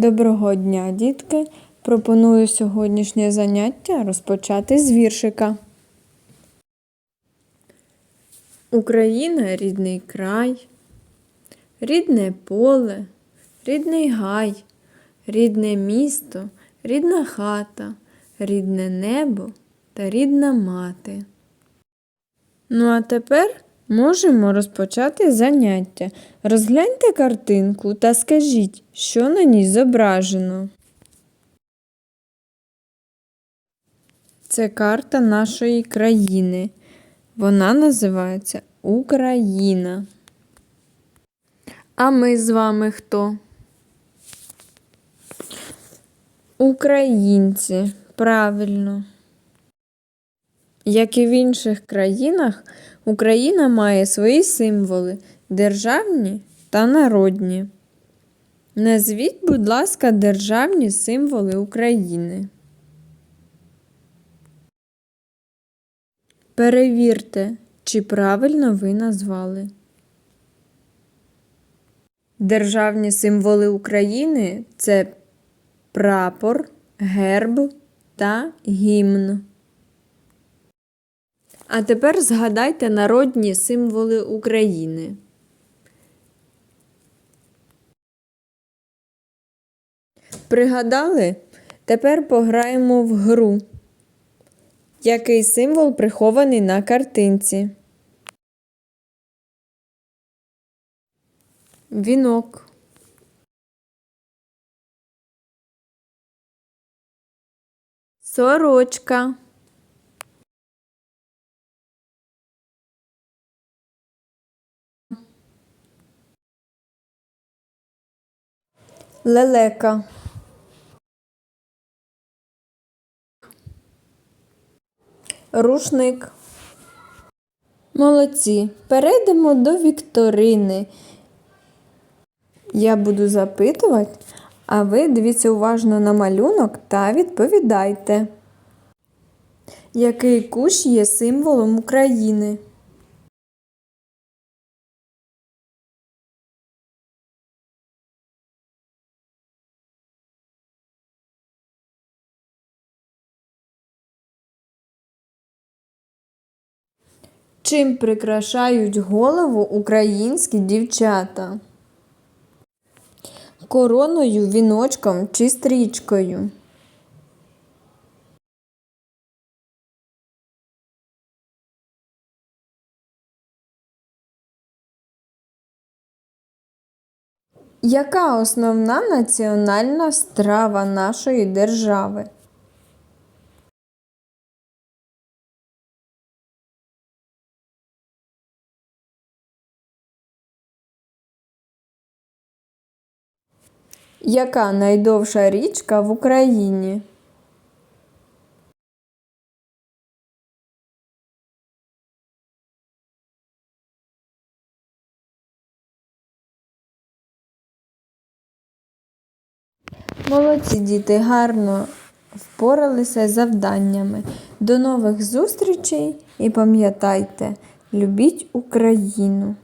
Доброго дня, дітки! Пропоную сьогоднішнє заняття розпочати з віршика. Україна рідний край, рідне поле, рідний гай, рідне місто, рідна хата, рідне небо та рідна мати. Ну а тепер можемо розпочати заняття. Розгляньте картинку та скажіть, що на ній зображено. Це карта нашої країни. Вона називається Україна. А ми з вами хто? Українці. Правильно. Як і в інших країнах, Україна має свої символи державні та народні. Назвіть, будь ласка, державні символи України. Перевірте, чи правильно ви назвали. Державні символи України це прапор, герб та гімн. А тепер згадайте народні символи України. Пригадали? Тепер пограємо в гру. Який символ прихований на картинці? Вінок. Сорочка. Лелека. Рушник. Молодці. Перейдемо до вікторини. Я буду запитувати, а ви дивіться уважно на малюнок та відповідайте. Який кущ є символом України? Чим прикрашають голову українські дівчата? Короною, віночком чи стрічкою? Яка основна національна страва нашої держави? Яка найдовша річка в Україні? Молодці діти, гарно впоралися з завданнями. До нових зустрічей і пам'ятайте, любіть Україну!